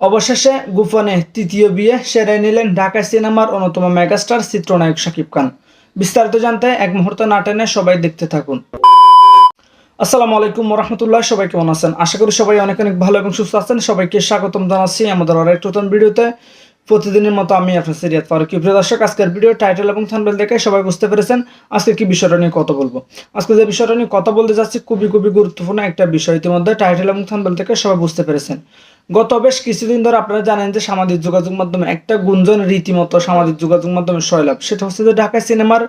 অবশেষে গোপনে তৃতীয় বিয়ে সেরে নিলেন ঢাকা সিনেমার অন্যতম মেগাস্টার চিত্রনায়ক শাকিব খান। বিস্তারিত জানতে এক মুহূর্ত না টেনে সবাই দেখতে থাকুন। আসসালামু আলাইকুম রহমতুল্লাহ সবাই কেমন আছেন? আশা করি সবাই অনেক অনেক ভালো এবং সুস্থ আছেন। সবাইকে স্বাগতম জানাচ্ছি আমাদের আরেক নতুন ভিডিওতে। প্রতিদিনের মতো আমি আপনার সিরিয়াত ফারুকি। প্রিয় দর্শক, আজকের ভিডিও টাইটেল এবং থাম্বনেল দেখে সবাই বুঝতে পেরেছেন আজকে কি বিষয়টা নিয়ে কথা বলব। আজকে যে বিষয়টা নিয়ে কথা বলতে যাচ্ছি, খুবই খুবই গুরুত্বপূর্ণ একটা বিষয় ইতিমধ্যে টাইটেল এবং থাম্বনেল থেকে সবাই বুঝতে পেরেছেন। গত বেশ কিছুদিন ধরে আপনারা জানেন যে সামাজিক যোগাযোগ মাধ্যমে একটা গুঞ্জন রীতিমতো সামাজিক যোগাযোগ মাধ্যমে শৈলাভ সেটা হচ্ছে যে ঢাকা সিনেমার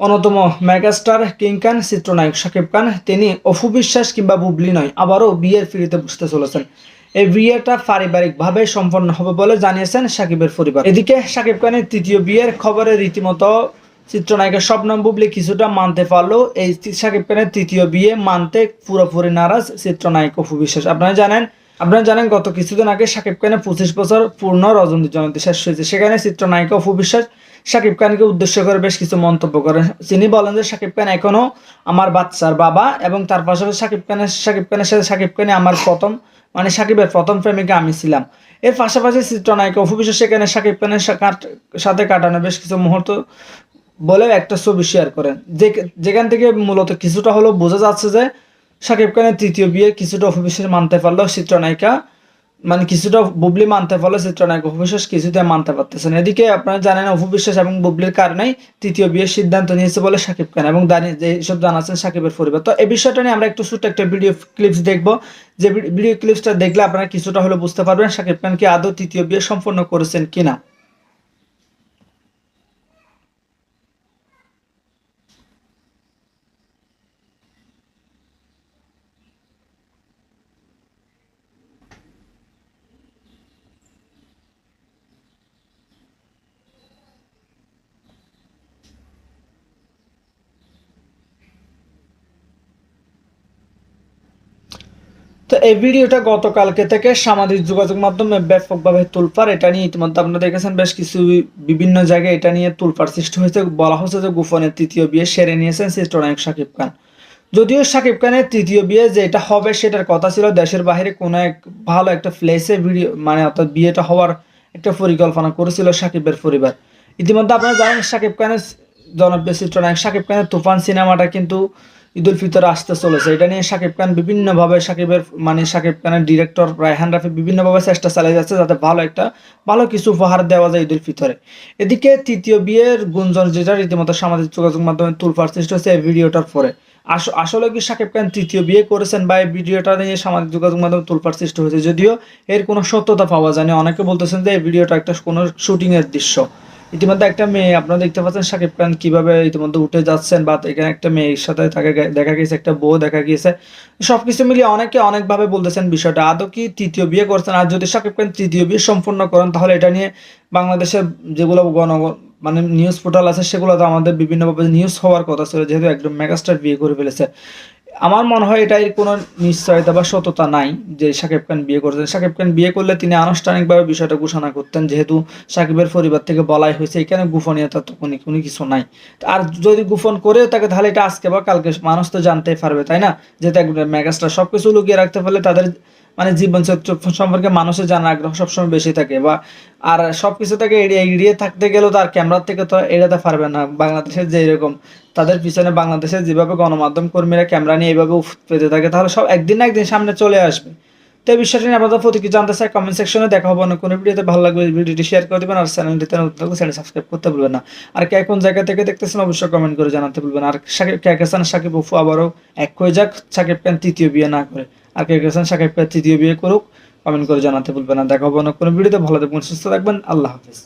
অন্যতম মেগাস্টার কিং খান, চিত্রনায়ক শাকিব খান, তিনি অফু বিশ্বাস কিংবা বুবলি নয়, আবারও বিয়ের ফিরিতে বসতে চলেছেন। এই বিয়েটা পারিবারিকভাবে সম্পন্ন হবে বলে জানিয়েছেন সাকিবের পরিবার। এদিকে শাকিব খানের তৃতীয় বিয়ের খবরে রীতিমতো চিত্রনায়কের স্বপ্নম বুবলি কিছুটা মানতে পারলেও এই শাকিব খানের তৃতীয় বিয়ে মানতে পুরোপুরি নারাজ চিত্রনায়ক অফু বিশ্বাস। আপনারা জানেন আপনারা জানেন গত কিছুদিন আগে সাকিব খানের পঁচিশ বছর পূর্ণ রজনী জয়ন্তী শেষ হয়েছে। সেখানে চিত্রনায়িকা অপু বিশ্বাস শাকিব খানকে উদ্দেশ্য করে বেশ কিছু মন্তব্য করেন তিনি বলেন যে শাকিব খান এখনও আমার বাচ্চার বাবা এবং তার পাশাপাশি শাকিব খানের শাকিব খানের সাথে শাকিব খানই আমার প্রথম মানে শাকিবের প্রথম প্রেমিকা আমি ছিলাম। এর পাশাপাশি চিত্রনায়িকা বিশ্বাস সেখানে শাকিব খানের সাথে কাটানো বেশ কিছু মুহূর্ত বলে একটা ছবি শেয়ার করেন। যেখান থেকে মূলত কিছুটা হলেও বোঝা যাচ্ছে যে শাকিব খানের তৃতীয় বিয়ে কিছুটা অপবিশ্বাস মানতে পারলেও চিত্রনায়িকা মানে কিছুটা বুবলি মানতে ফলে চিত্রনায়ক অপবিশ্বাস কিছুতে মানতে পারতেছেন এদিকে আপনারা জানেন অপবিশ্বাস এবং বুবলির কারণেই তৃতীয় বিয়ের সিদ্ধান্ত নিয়েছে বলে সাকিব খান এবং এইসব জানাচ্ছেন সাকিবের পরিবার। তো এই বিষয়টা নিয়ে আমরা একটু ছোট্ট একটা ভিডিও ক্লিপস দেখব। যে ভিডিও ক্লিপসটা দেখলে আপনারা কিছুটা হলে বুঝতে পারবেন সাকিব খান কি আদৌ তৃতীয় বিয়ে সম্পন্ন করেছেন কিনা। এই ভিডিওটা গতকালকে থেকে সামাজিক যোগাযোগ মাধ্যমে ব্যাপকভাবে তুলপার এটা নিয়ে ইতিমধ্যে আপনারা দেখেছেন বেশ কিছু বিভিন্ন জায়গায় এটা নিয়ে তুলপার সৃষ্টি হয়েছে। বলা হচ্ছে যে গোপনের তৃতীয় বিয়ে সেরে নিয়েছেন চিত্রনায়ক শাকিব খান। যদিও শাকিব খানের তৃতীয় বিয়ে যেটা হবে সেটার কথা ছিল, দেশের বাইরে কোনো এক ভালো একটা প্লেসে ভিডিও মানে অর্থাৎ বিয়েটা হওয়ার একটা পরিকল্পনা করেছিল শাকিবের পরিবার। ইতিমধ্যে আপনারা জানেন শাকিব খানের জনপ্রিয় চিত্রনায়ক শাকিব খানের তুফান সিনেমাটা কিন্তু ঈদুল ফিতর আসতে চলেছে। এটা নিয়ে শাকিব খান বিভিন্নভাবে শাকিবের মানে শাকিব খানের ডিরেক্টর রায়হান রাফি বিভিন্নভাবে চেষ্টা চালিয়ে যাচ্ছে যাতে ভালো একটা, ভালো কিছু উপহার দেওয়া যায় ঈদুল ফিতরে। এদিকে তৃতীয় বিয়ের গুঞ্জন যেটা রীতিমতো সামাজিক যোগাযোগ মাধ্যমে তুলফার সৃষ্টি হচ্ছে এই ভিডিওটার পরে। আস- আসলে কি শাকিব খান তৃতীয় বিয়ে করেছেন বা এই ভিডিওটা নিয়ে সামাজিক যোগাযোগ মাধ্যমে তুলফার সৃষ্টি হয়েছে? যদিও এর কোনো সত্যতা পাওয়া যায়নি। অনেকে বলতেছেন যে এই ভিডিওটা একটা কোনো শুটিংয়ের দৃশ্য। ইতিমধ্যে একটা মেয়ে, আপনারা দেখতে পাচ্ছেন শাকিব খান কীভাবে ইতিমধ্যে উঠে যাচ্ছেন, বা এখানে একটা মেয়ের সাথে তাকে দেখা গিয়েছে, একটা বউ দেখা গিয়েছে। সবকিছু মিলিয়ে অনেকে অনেকভাবে বলতেছেন বিষয়টা। আদৌ কি তৃতীয় বিয়ে করছেন? আর যদি শাকিব খান তৃতীয় বিয়ে সম্পূর্ণ করেন, তাহলে এটা নিয়ে বাংলাদেশের যেগুলো গণ মানে নিউজ পোর্টাল আছে সেগুলো তো আমাদের বিভিন্নভাবে নিউজ হওয়ার কথা ছিল, যেহেতু একদম মেগাস্টার বিয়ে করে ফেলেছে। আমার মনে হয় এটাই কোনো নিশ্চয়তা বা সততা নাই যে শাকিব খান বিয়ে করছেন। শাকিব খান বিয়ে করলে তিনি আনুষ্ঠানিকভাবে বিষয়টা ঘোষণা করতেন, যেহেতু শাকিবের পরিবার থেকে বলাই হয়েছে, এখানে গোপনীয়তা তো কোনো কোনো কিছু নাই। আর যদি গোপন করেও থাকে তাহলে এটা আজকে বা কালকে মানুষ তো জানতেই পারবে, তাই না? যেহেতু একজন মেগাস্টার সবকিছু লুকিয়ে রাখতে পারলে তাদের মানে জীবন সম্পর্কে মানুষের জানার আগ্রহ সবসময় বেশি থাকে বা আর সবকিছু থেকে এড়িয়ে এড়িয়ে থাকতে গেলেও তার ক্যামেরার থেকে তো এড়াতে পারবে না। বাংলাদেশের যে এরকম তাদের পিছনে বাংলাদেশে যেভাবে গণমাধ্যম কর্মীরা ক্যামেরা নিয়ে এইভাবে পেতে থাকে, তাহলে সব একদিন না একদিন সামনে চলে আসবে। তো এই বিষয়টি নিয়ে আপনাদের প্রতি কি জানতে চাই কমেন্ট সেকশনে দেখা হব অন্য কোনো ভিডিওতে ভালো লাগবে ভিডিওটি শেয়ার করে দেবেন আর চ্যানেলটিতে নতুন থাকলে চ্যানেল সাবস্ক্রাইব করতে ভুলবেন না। আর কে কোন জায়গা থেকে দেখতেছেন অবশ্যই কমেন্ট করে জানাতে ভুলবেন আর সাকিব কে হাসান সাকিব উফু আবারও এক হয়ে যাক, সাকিব খান তৃতীয় বিয়ে না করে। আর কে হাসান সাকিব খান তৃতীয় বিয়ে করুক কমেন্ট করে জানাতে ভুলবেন না। দেখা হব অন্য কোনো ভিডিওতে ভালো থাকবেন, সুস্থ থাকবেন, আল্লাহ হাফিজ।